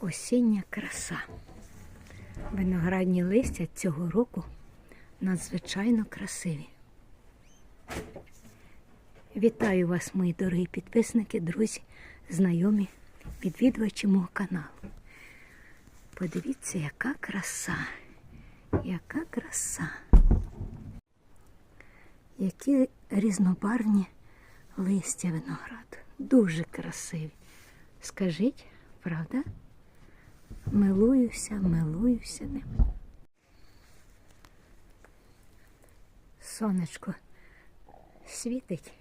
Осіння краса. Виноградні листя цього року надзвичайно красиві. Вітаю вас, мої дорогі підписники, друзі, знайомі, відвідувачі мого каналу. Подивіться, яка краса, яка краса. Які різнобарвні листя винограду. Дуже красиві. Скажіть, правда? Милуюся, милуюся ним. Сонечко світить,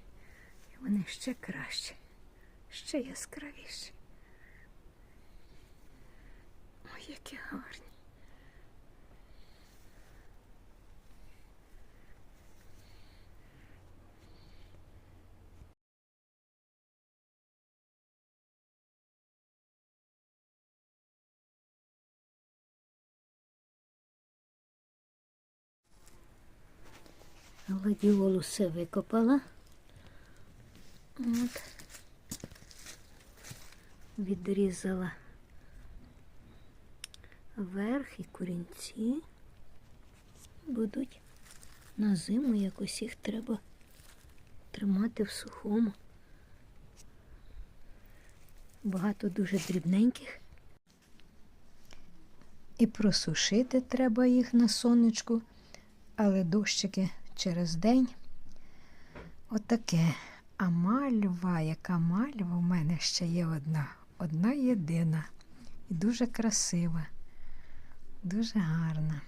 і вони ще краще, ще яскравіші. Ой, які гарні. Гладіолу все викопала. От. Відрізала верх і корінці. Будуть на зиму якось їх треба тримати в сухому. Багато дуже дрібненьких. І просушити треба їх на сонечку, але дощики через день. Отаке. А мальва, яка мальва, у мене ще є одна. Одна єдина. І дуже красива, дуже гарна.